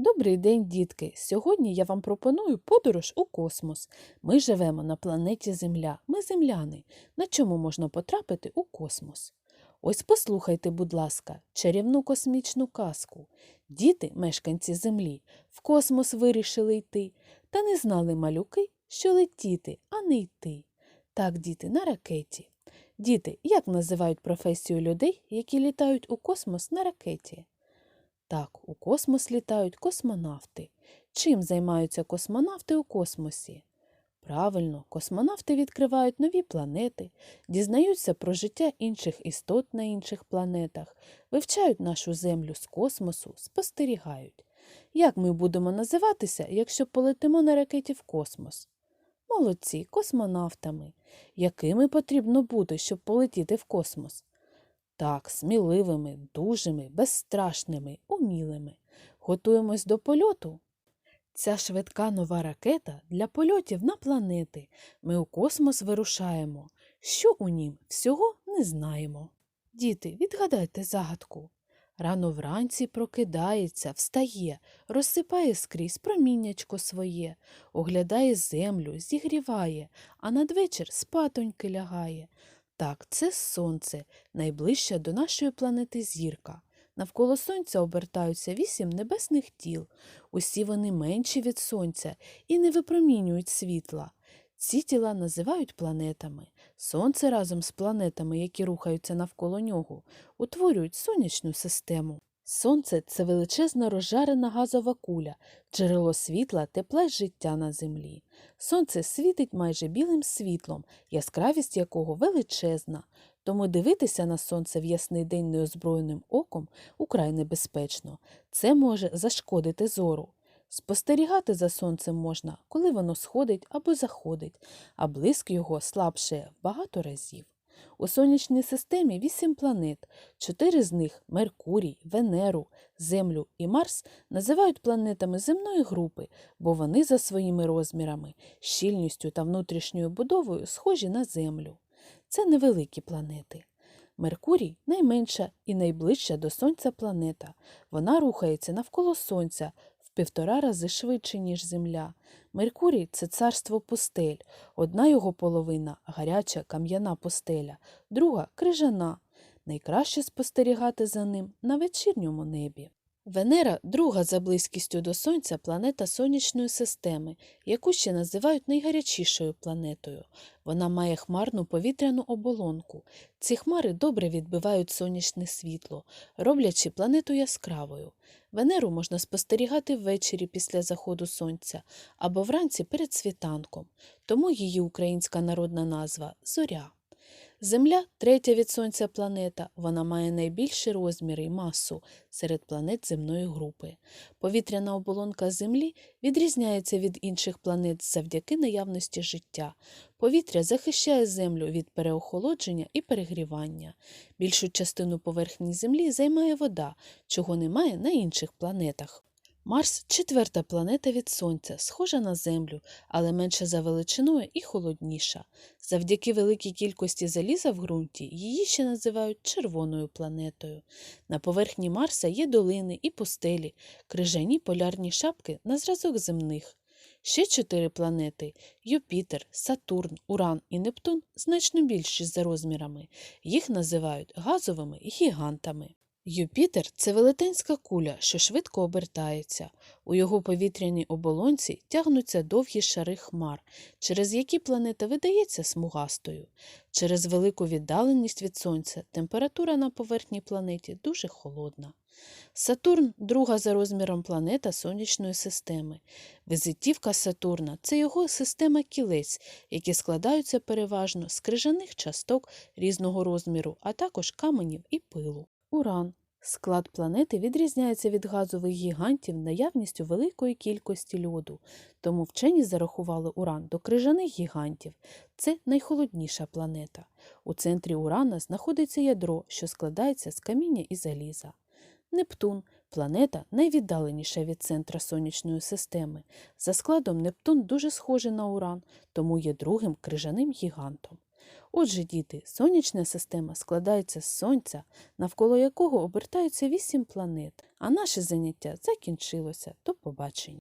Добрий день, дітки! Сьогодні я вам пропоную подорож у космос. Ми живемо на планеті Земля. Ми земляни. На чому можна потрапити у космос? Ось послухайте, будь ласка, чарівну космічну казку. Діти, мешканці Землі, в космос вирішили йти, та не знали малюки, що летіти, а не йти. Так, діти, на ракеті. Діти, як називають професію людей, які літають у космос на ракеті? Так, у космос літають космонавти. Чим займаються космонавти у космосі? Правильно, космонавти відкривають нові планети, дізнаються про життя інших істот на інших планетах, вивчають нашу Землю з космосу, спостерігають. Як ми будемо називатися, якщо полетимо на ракеті в космос? Молодці, космонавтами. Якими потрібно бути, щоб полетіти в космос? Так, сміливими, дужими, безстрашними, умілими. Готуємось до польоту. Ця швидка нова ракета для польотів на планети. Ми у космос вирушаємо. Що у нім всього не знаємо. Діти, відгадайте загадку. Рано вранці прокидається, встає, розсипає скрізь проміннячко своє, оглядає землю, зігріває, а надвечір спатоньки лягає. Так, це сонце, найближча до нашої планети зірка. Навколо сонця обертаються вісім небесних тіл. Усі вони менші від сонця і не випромінюють світла. Ці тіла називають планетами. Сонце разом з планетами, які рухаються навколо нього, утворюють сонячну систему. Сонце це величезна розжарена газова куля, джерело світла, тепла й життя на землі. Сонце світить майже білим світлом, яскравість якого величезна. Тому дивитися на сонце в ясний день неозброєним оком украй небезпечно. Це може зашкодити зору. Спостерігати за сонцем можна, коли воно сходить або заходить, а блиск його слабшає в багато разів. У сонячній системі вісім планет. Чотири з них Меркурій, Венеру, Землю і Марс називають планетами земної групи, бо вони за своїми розмірами, щільністю та внутрішньою будовою схожі на Землю. Це невеликі планети. Меркурій найменша і найближча до Сонця планета. Вона рухається навколо Сонця півтора рази швидше, ніж Земля. Меркурій це царство пустель. Одна його половина гаряча кам'яна пустеля, друга крижана. Найкраще спостерігати за ним на вечірньому небі. Венера друга за близькістю до Сонця планета сонячної системи, яку ще називають найгарячішою планетою. Вона має хмарну повітряну оболонку. Ці хмари добре відбивають сонячне світло, роблячи планету яскравою. Венеру можна спостерігати ввечері після заходу сонця або вранці перед світанком, тому її українська народна назва зоря. Земля третя від Сонця планета, вона має найбільші розміри і масу серед планет земної групи. Повітряна оболонка Землі відрізняється від інших планет завдяки наявності життя. Повітря захищає Землю від переохолодження і перегрівання. Більшу частину поверхні Землі займає вода, чого немає на інших планетах. Марс четверта планета від Сонця, схожа на Землю, але менша за величиною і холодніша. Завдяки великій кількості заліза в ґрунті її ще називають червоною планетою. На поверхні Марса є долини і пустелі, крижані полярні шапки на зразок земних. Ще чотири планети Юпітер, Сатурн, Уран і Нептун значно більші за розмірами. Їх називають газовими гігантами. Юпітер це велетенська куля, що швидко обертається. У його повітряній оболонці тягнуться довгі шари хмар, через які планета видається смугастою. Через велику віддаленість від Сонця температура на поверхні планеті дуже холодна. Сатурн друга за розміром планета Сонячної системи. Визитівка Сатурна це його система кілець, які складаються переважно з крижаних часток різного розміру, а також каменів і пилу. Уран. Склад планети відрізняється від газових гігантів наявністю великої кількості льоду, тому вчені зарахували уран до крижаних гігантів. Це найхолодніша планета. У центрі урана знаходиться ядро, що складається з каміння і заліза. Нептун планета найвіддаленіша від центра сонячної системи. За складом Нептун дуже схожий на уран, тому є другим крижаним гігантом. Отже, діти, сонячна система складається з сонця, навколо якого обертаються вісім планет. А наше заняття закінчилося. До побачення.